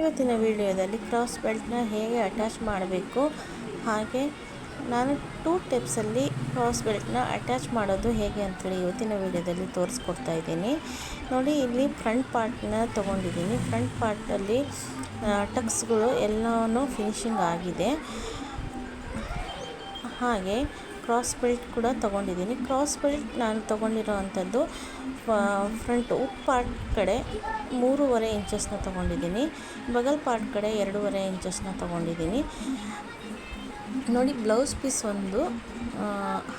ಇವತ್ತಿನ ವಿಡಿಯೋದಲ್ಲಿ ಕ್ರಾಸ್ ಬೆಲ್ಟ್ನ ಹೇಗೆ ಅಟ್ಯಾಚ್ ಮಾಡಬೇಕು? ಹಾಗೆ ನಾನು ಟೂ ಟಿಪ್ಸಲ್ಲಿ ಕ್ರಾಸ್ ಬೆಲ್ಟ್ನ ಅಟ್ಯಾಚ್ ಮಾಡೋದು ಹೇಗೆ ಅಂತೇಳಿ ಇವತ್ತಿನ ವಿಡಿಯೋದಲ್ಲಿ ತೋರಿಸ್ಕೊಡ್ತಾ ಇದ್ದೀನಿ. ನೋಡಿ, ಇಲ್ಲಿ ಫ್ರಂಟ್ ಪಾರ್ಟ್ನ ತೊಗೊಂಡಿದ್ದೀನಿ. ಫ್ರಂಟ್ ಪಾರ್ಟಲ್ಲಿ ಟಕ್ಸ್ಗಳು ಎಲ್ಲವೂ ಫಿನಿಶಿಂಗ್ ಆಗಿದೆ. ಹಾಗೆ ಕ್ರಾಸ್ ಬೆಲ್ಟ್ ಕೂಡ ತೊಗೊಂಡಿದ್ದೀನಿ. ಕ್ರಾಸ್ ಬೆಲ್ಟ್ ನಾನು ತೊಗೊಂಡಿರೋ ಅಂಥದ್ದು ಫ್ರಂಟ್ ಪಾರ್ಟ್ ಕಡೆ ಮೂರುವರೆ ಇಂಚಸ್ನ ತೊಗೊಂಡಿದ್ದೀನಿ. ಬಗಲ್ ಪಾರ್ಟ್ ಕಡೆ ಎರಡೂವರೆ ಇಂಚಸ್ನ ತೊಗೊಂಡಿದ್ದೀನಿ. ನೋಡಿ ಬ್ಲೌಸ್ ಪೀಸ್ ಒಂದು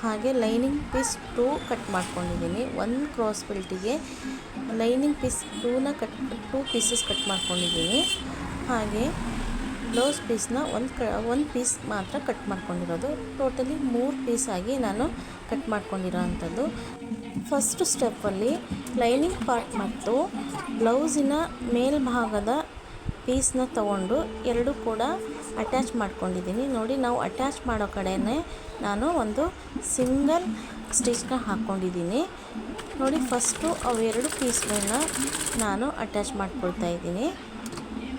ಹಾಗೆ ಲೈನಿಂಗ್ ಪೀಸ್ ಟೂ ಕಟ್ ಮಾಡ್ಕೊಂಡಿದ್ದೀನಿ. ಒಂದು ಕ್ರಾಸ್ ಬೆಲ್ಟಿಗೆ ಲೈನಿಂಗ್ ಪೀಸ್ ಟೂನ ಕಟ್ ಟೂ ಪೀಸಸ್ ಕಟ್ ಮಾಡ್ಕೊಂಡಿದ್ದೀನಿ. ಹಾಗೆ ಬ್ಲೌಸ್ ಪೀಸ್ನ ಒಂದು ಕ, ಒಂದು ಪೀಸ್ ಮಾತ್ರ ಕಟ್ ಮಾಡ್ಕೊಂಡಿರೋದು. ಟೋಟಲಿ ಮೂರು ಪೀಸಾಗಿ ನಾನು ಕಟ್ ಮಾಡ್ಕೊಂಡಿರೋ ಅಂಥದ್ದು ಫಸ್ಟ್ ಸ್ಟೆಪ್ಪಲ್ಲಿ ಲೈನಿಂಗ್ ಪಾರ್ಟ್ ಮತ್ತು ಬ್ಲೌಸಿನ ಮೇಲ್ಭಾಗದ ಪೀಸ್ನ ತಗೊಂಡು ಎರಡು ಕೂಡ ಅಟ್ಯಾಚ್ ಮಾಡ್ಕೊಂಡಿದ್ದೀನಿ. ನೋಡಿ, ನಾವು ಅಟ್ಯಾಚ್ ಮಾಡೋ ಕಡೆಯೇ ನಾನು ಒಂದು ಸಿಂಗಲ್ ಸ್ಟಿಚ್ನ ಹಾಕ್ಕೊಂಡಿದ್ದೀನಿ. ನೋಡಿ ಫಸ್ಟು ಅವೆರಡು ಪೀಸ್ಗಳನ್ನ ನಾನು ಅಟ್ಯಾಚ್ ಮಾಡ್ಕೊಳ್ತಾ ಇದ್ದೀನಿ.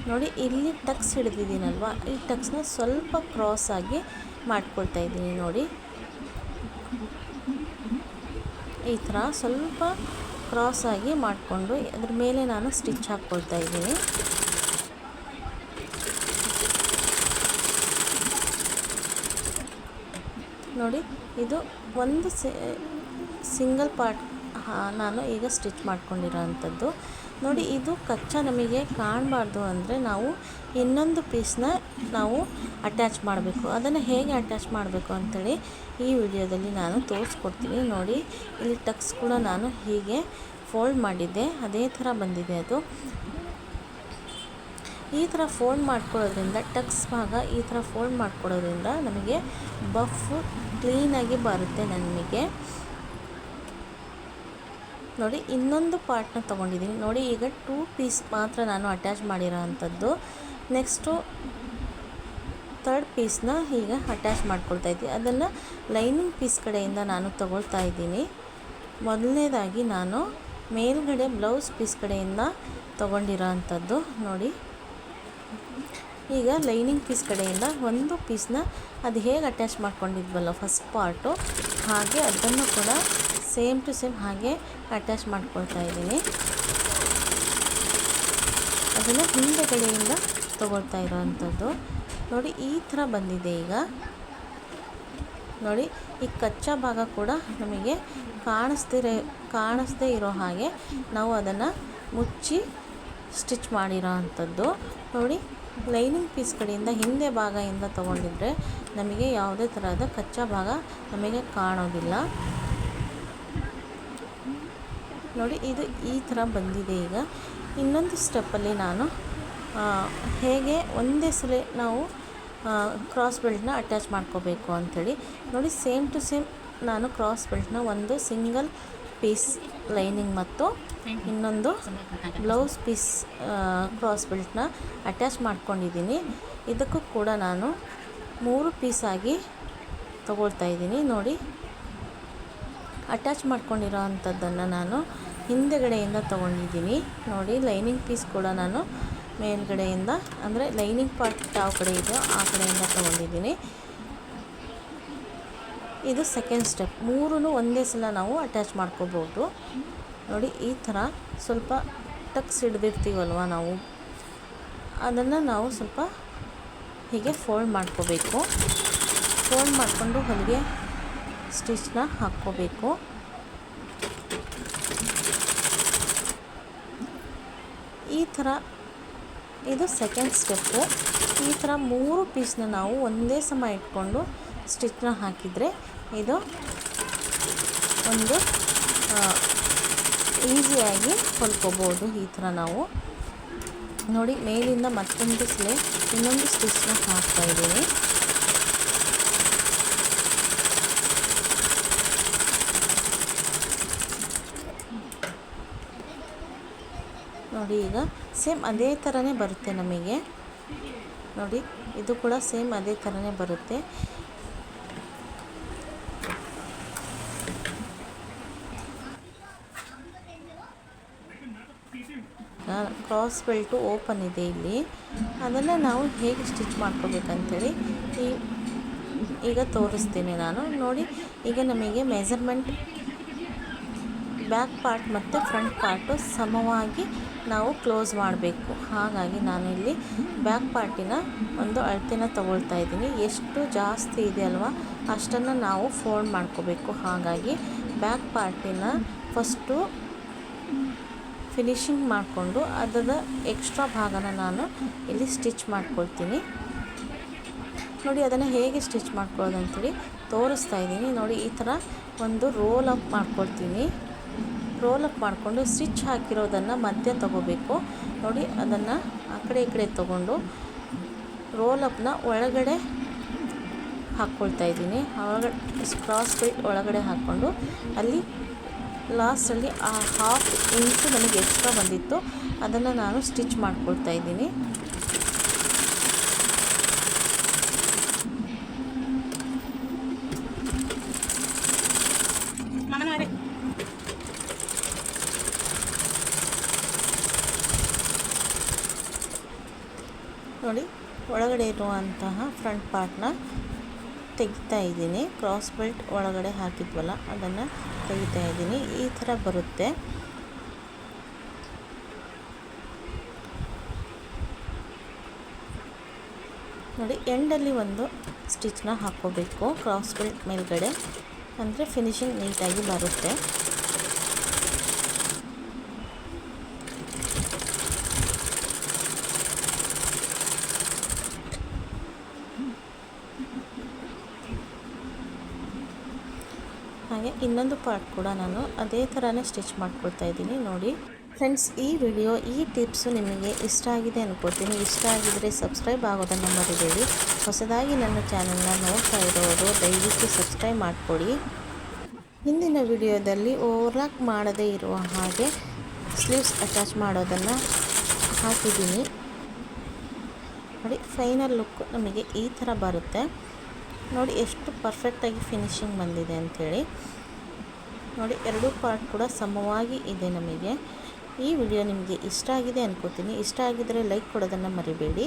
ನೋಡಿ, ಇಲ್ಲಿ ಟಕ್ಸ್ ಹಿಡಿದಿದ್ದೀನಲ್ವ? ಈ ಟಕ್ಸ್ನ ಸ್ವಲ್ಪ ಕ್ರಾಸ್ ಆಗಿ ಮಾಡ್ಕೊಳ್ತಾ ಇದ್ದೀನಿ. ನೋಡಿ ಈ ಥರ ಸ್ವಲ್ಪ ಕ್ರಾಸ್ ಆಗಿ ಮಾಡಿಕೊಂಡು ಅದ್ರ ಮೇಲೆ ನಾನು ಸ್ಟಿಚ್ ಹಾಕ್ಕೊಳ್ತಾ ಇದ್ದೀನಿ. ನೋಡಿ, ಇದು ಒಂದು ಸಿಂಗಲ್ ಪಾರ್ಟ್ ನಾನು ಈಗ ಸ್ಟಿಚ್ ಮಾಡ್ಕೊಂಡಿರೋ ಅಂಥದ್ದು ನೋಡಿ, ಇದು ಕಚ್ಚಾ ನಮಗೆ ಕಾಣಬಾರ್ದು ಅಂದರೆ ನಾವು ಇನ್ನೊಂದು ಪೀಸ್ನ ನಾವು ಅಟ್ಯಾಚ್ ಮಾಡಬೇಕು. ಅದನ್ನು ಹೇಗೆ ಅಟ್ಯಾಚ್ ಮಾಡಬೇಕು ಅಂಥೇಳಿ ಈ ವಿಡಿಯೋದಲ್ಲಿ ನಾನು ತೋರಿಸ್ಕೊಡ್ತೀನಿ. ನೋಡಿ, ಇಲ್ಲಿ ಟಕ್ಸ್ ಕೂಡ ನಾನು ಹೀಗೆ ಫೋಲ್ಡ್ ಮಾಡಿದ್ದೆ. ಅದೇ ಥರ ಬಂದಿದೆ ಅದು. ಈ ಥರ ಫೋಲ್ಡ್ ಮಾಡ್ಕೊಳ್ಳೋದ್ರಿಂದ ಟಕ್ಸ್ ಭಾಗ ಈ ಥರ ಫೋಲ್ಡ್ ಮಾಡ್ಕೊಳ್ಳೋದ್ರಿಂದ ನಮಗೆ ಬಫ್ ಕ್ಲೀನಾಗಿ ಬರುತ್ತೆ ನಮಗೆ ನೋಡಿ, ಇನ್ನೊಂದು ಪಾರ್ಟ್ನ ತೊಗೊಂಡಿದ್ದೀನಿ. ನೋಡಿ, ಈಗ ಟೂ ಪೀಸ್ ಮಾತ್ರ ನಾನು ಅಟ್ಯಾಚ್ ಮಾಡಿರೋ ಅಂಥದ್ದು ನೆಕ್ಸ್ಟು ತರ್ಡ್ ಪೀಸ್ನ ಈಗ ಅಟ್ಯಾಚ್ ಮಾಡ್ಕೊಳ್ತಾ ಇದ್ದೀನಿ. ಅದನ್ನು ಲೈನಿಂಗ್ ಪೀಸ್ ಕಡೆಯಿಂದ ನಾನು ತಗೊಳ್ತಾ ಇದ್ದೀನಿ. ಮೊದಲನೇದಾಗಿ ನಾನು ಮೇಲ್ಗಡೆ ಬ್ಲೌಸ್ ಪೀಸ್ ಕಡೆಯಿಂದ ತೊಗೊಂಡಿರೋ ಅಂಥದ್ದು ನೋಡಿ, ಈಗ ಲೈನಿಂಗ್ ಪೀಸ್ ಕಡೆಯಿಂದ ಒಂದು ಪೀಸ್ನ ಅದು ಹೇಗೆ ಅಟ್ಯಾಚ್ ಮಾಡ್ಕೊಂಡಿದ್ವಲ್ಲ ಫಸ್ಟ್ ಪಾರ್ಟು ಹಾಗೆ ಅದನ್ನು ಕೂಡ ಸೇಮ್ ಟು ಸೇಮ್ ಹಾಗೆ ಅಟ್ಯಾಚ್ ಮಾಡ್ಕೊಳ್ತಾ ಇದ್ದೀನಿ. ಅದನ್ನು ಹಿಂದೆಗಡೆಯಿಂದ ತಗೊಳ್ತಾ ಇರೋವಂಥದ್ದು. ನೋಡಿ, ಈ ಥರ ಬಂದಿದೆ ಈಗ. ನೋಡಿ, ಈ ಕಚ್ಚಾ ಭಾಗ ಕೂಡ ನಮಗೆ ಕಾಣಿಸ್ತಿರೋ, ಕಾಣಿಸ್ದೇ ಇರೋ ಹಾಗೆ ನಾವು ಅದನ್ನು ಮುಚ್ಚಿ ಸ್ಟಿಚ್ ಮಾಡಿರೋ ಅಂಥದ್ದು. ನೋಡಿ ಲೈನಿಂಗ್ ಪೀಸ್ ಕಡೆಯಿಂದ ಹಿಂದೆ ಭಾಗದಿಂದ ತೊಗೊಂಡಿದ್ರೆ ನಮಗೆ ಯಾವುದೇ ಥರದ ಕಚ್ಚಾ ಭಾಗ ನಮಗೆ ಕಾಣೋದಿಲ್ಲ. ನೋಡಿ, ಇದು ಈ ಥರ ಬಂದಿದೆ ಈಗ. ಇನ್ನೊಂದು ಸ್ಟೆಪ್ಪಲ್ಲಿ ನಾನು ಹೇಗೆ ಒಂದೇ ಸಲ ನಾವು ಕ್ರಾಸ್ ಬೆಲ್ಟ್ನ ಅಟ್ಯಾಚ್ ಮಾಡ್ಕೋಬೇಕು ಅಂಥೇಳಿ. ನೋಡಿ ಸೇಮ್ ಟು ಸೇಮ್ ನಾನು ಕ್ರಾಸ್ ಬೆಲ್ಟ್ನ ಒಂದು ಸಿಂಗಲ್ ಪೀಸ್ ಲೈನಿಂಗ್ ಮತ್ತು ಇನ್ನೊಂದು ಬ್ಲೌಸ್ ಪೀಸ್ ಕ್ರಾಸ್ ಬೆಲ್ಟ್ನ ಅಟ್ಯಾಚ್ ಮಾಡ್ಕೊಂಡಿದ್ದೀನಿ. ಇದಕ್ಕೂ ಕೂಡ ನಾನು ಮೂರು ಪೀಸಾಗಿ ತಗೊಳ್ತಾ ಇದ್ದೀನಿ. ನೋಡಿ ಅಟ್ಯಾಚ್ ಮಾಡ್ಕೊಂಡಿರೋ ಅಂಥದ್ದನ್ನು ನಾನು ಹಿಂದೆಗಡೆಯಿಂದ ತೊಗೊಂಡಿದ್ದೀನಿ. ನೋಡಿ, ಲೈನಿಂಗ್ ಪೀಸ್ ಕೂಡ ನಾನು ಮೇಲ್ಗಡೆಯಿಂದ, ಅಂದರೆ ಲೈನಿಂಗ್ ಪಾರ್ಟ್ ಯಾವ ಕಡೆ ಇದೆಯೋ ಆ ಕಡೆಯಿಂದ ತೊಗೊಂಡಿದ್ದೀನಿ. ಇದು ಸೆಕೆಂಡ್ ಸ್ಟೆಪ್ ಮೂರೂ ಒಂದೇ ಸಲ ನಾವು ಅಟ್ಯಾಚ್ ಮಾಡ್ಕೋಬೋದು. ನೋಡಿ, ಈ ಥರ ಸ್ವಲ್ಪ ಟಕ್ಸ್ ಹಿಡ್ದಿರ್ತೀವಲ್ವ ನಾವು? ಅದನ್ನು ನಾವು ಸ್ವಲ್ಪ ಹೀಗೆ ಫೋಲ್ಡ್ ಮಾಡ್ಕೋಬೇಕು. ಫೋಲ್ಡ್ ಮಾಡಿಕೊಂಡು ಹೊಲಿಗೆ ಸ್ಟಿಚ್ನ ಹಾಕ್ಕೋಬೇಕು. ಈ ಥರ ಇದು ಸೆಕೆಂಡ್ ಸ್ಟೆಪ್ಪು ಈ ಥರ ಮೂರು ಪೀಸ್ನ ನಾವು ಒಂದೇ ಸಮ ಇಟ್ಕೊಂಡು ಸ್ಟಿಚ್ನ ಹಾಕಿದರೆ ಇದು ಒಂದು ಈಸಿಯಾಗಿ ಹೊಲ್ಕೋಬೋದು ಈ ಥರ ನಾವು. ನೋಡಿ, ಮೇಲಿಂದ ಮತ್ತೊಂದು ಸ್ಲೇ ಇನ್ನೊಂದು ಸ್ಟಿಚ್ನ ಹಾಕ್ತಾಯಿದ್ದೀನಿ ನೋಡಿ ಈಗ ಸೇಮ್ ಅದೇ ಥರನೇ ಬರುತ್ತೆ ನಮಗೆ. ನೋಡಿ, ಇದು ಕೂಡ ಸೇಮ್ ಅದೇ ಥರನೇ ಬರುತ್ತೆ. ಕ್ರಾಸ್ ಬೆಲ್ಟು ಓಪನ್ ಇದೆ ಇಲ್ಲಿ. ಅದನ್ನು ನಾವು ಹೇಗೆ ಸ್ಟಿಚ್ ಮಾಡ್ಕೋಬೇಕಂತೇಳಿ ಈ ಈಗ ತೋರಿಸ್ತೀನಿ ನಾನು. ನೋಡಿ, ಈಗ ನಮಗೆ ಮೆಸರ್ಮೆಂಟ್ ಬ್ಯಾಕ್ ಪಾರ್ಟ್ ಮತ್ತು ಫ್ರಂಟ್ ಪಾರ್ಟು ಸಮವಾಗಿ ನಾವು ಕ್ಲೋಸ್ ಮಾಡಬೇಕು. ಹಾಗಾಗಿ ನಾನು ಇಲ್ಲಿ ಬ್ಯಾಕ್ ಪಾರ್ಟಿನ ಒಂದು ಅಳತೆನ ತಗೊಳ್ತಾ ಇದ್ದೀನಿ. ಎಷ್ಟು ಜಾಸ್ತಿ ಇದೆ ಅಲ್ವಾ, ಅಷ್ಟನ್ನು ನಾವು ಫೋಲ್ಡ್ ಮಾಡ್ಕೋಬೇಕು. ಹಾಗಾಗಿ ಬ್ಯಾಕ್ ಪಾರ್ಟಿನ ಫಸ್ಟು ಫಿನಿಶಿಂಗ್ ಮಾಡಿಕೊಂಡು ಅದರ ಎಕ್ಸ್ಟ್ರಾ ಭಾಗನ ನಾನು ಇಲ್ಲಿ ಸ್ಟಿಚ್ ಮಾಡ್ಕೊಳ್ತೀನಿ. ನೋಡಿ, ಅದನ್ನು ಹೇಗೆ ಸ್ಟಿಚ್ ಮಾಡ್ಕೊಳ್ಳೋದು ಅಂತೇಳಿ ತೋರಿಸ್ತಾ ಇದ್ದೀನಿ. ನೋಡಿ, ಈ ಥರ ಒಂದು ರೋಲ್ ಅಪ್ ಮಾಡ್ಕೊಳ್ತೀನಿ. ರೋಲ್ ಅಪ್ ಮಾಡಿಕೊಂಡು ಸ್ಟಿಚ್ ಹಾಕಿರೋದನ್ನು ಮಧ್ಯ ತಗೋಬೇಕು. ನೋಡಿ, ಅದನ್ನು ಆ ಕಡೆ ಈ ಕಡೆ ತೊಗೊಂಡು ರೋಲಪ್ನ ಒಳಗಡೆ ಹಾಕ್ಕೊಳ್ತಾ ಇದ್ದೀನಿ. ಒಳಗಡೆ ಕ್ರಾಸ್ ಬಿಟ್ ಒಳಗಡೆ ಹಾಕ್ಕೊಂಡು ಅಲ್ಲಿ ಲಾಸ್ಟಲ್ಲಿ ಆ ಹಾಫ್ ಇಂಚು ನನಗೆ ಎಕ್ಸ್ಟ್ರಾ ಬಂದಿತ್ತು. ಅದನ್ನು ನಾನು ಸ್ಟಿಚ್ ಮಾಡ್ಕೊಳ್ತಾ ಇದ್ದೀನಿ. ನೋಡಿ, ಒಳಗಡೆ ಇರುವಂತಹ ಫ್ರಂಟ್ ಪಾರ್ಟ್ನ ತೆಗಿತಾ ಇದ್ದೀನಿ. ಕ್ರಾಸ್ ಬೆಲ್ಟ್ ಒಳಗಡೆ ಹಾಕಿದ್ವಲ್ಲ, ಅದನ್ನು ತೆಗಿತಾ ಇದ್ದೀನಿ. ಈ ಥರ ಬರುತ್ತೆ. ನೋಡಿ ಎಂಡಲ್ಲಿ ಒಂದು ಸ್ಟಿಚ್ನ ಹಾಕ್ಕೋಬೇಕು ಕ್ರಾಸ್ ಬೆಲ್ಟ್ ಮೇಲ್ಗಡೆ. ಅಂದರೆ ಫಿನಿಶಿಂಗ್ ನೀಟಾಗಿ ಬರುತ್ತೆ. ಹಾಗೆ ಇನ್ನೊಂದು ಪಾರ್ಟ್ ಕೂಡ ನಾನು ಅದೇ ಥರನೇ ಸ್ಟಿಚ್ ಮಾಡ್ಕೊಳ್ತಾ ಇದ್ದೀನಿ, ನೋಡಿ. ಫ್ರೆಂಡ್ಸ್ ಈ ವಿಡಿಯೋ ಈ ಟಿಪ್ಸು ನಿಮಗೆ ಇಷ್ಟ ಆಗಿದೆ ಅಂದ್ಕೊಳ್ತೀನಿ ಇಷ್ಟ ಆಗಿದ್ದರೆ ಸಬ್ಸ್ಕ್ರೈಬ್ ಆಗೋದನ್ನು ಮರಿಬೇಡಿ. ಹೊಸದಾಗಿ ನನ್ನ ಚಾನಲ್ನ ನೋಡ್ತಾ ಇರೋರು ದಯವಿಟ್ಟು ಸಬ್ಸ್ಕ್ರೈಬ್ ಮಾಡಿಕೊಡಿ. ಹಿಂದಿನ ವಿಡಿಯೋದಲ್ಲಿ ಓವರ್ಲಾಕ್ ಮಾಡದೇ ಇರುವ ಹಾಗೆ ಸ್ಲೀವ್ಸ್ ಅಟ್ಯಾಚ್ ಮಾಡೋದನ್ನು ಹಾಕಿದ್ದೀನಿ. ನೋಡಿ ಫೈನಲ್ ಲುಕ್ ನಮಗೆ ಈ ಥರ ಬರುತ್ತೆ. ನೋಡಿ ಎಷ್ಟು ಪರ್ಫೆಕ್ಟಾಗಿ ಫಿನಿಶಿಂಗ್ ಬಂದಿದೆ ಅಂಥೇಳಿ ನೋಡಿ ಎರಡೂ ಪಾರ್ಟ್ ಕೂಡ ಸಮವಾಗಿ ಇದೆ ನಮಗೆ. ಈ ವಿಡಿಯೋ ನಿಮಗೆ ಇಷ್ಟ ಆಗಿದೆ ಅನ್ಕೋತೀನಿ. ಇಷ್ಟ ಆಗಿದ್ದರೆ ಲೈಕ್ ಕೊಡೋದನ್ನು ಮರಿಬೇಡಿ.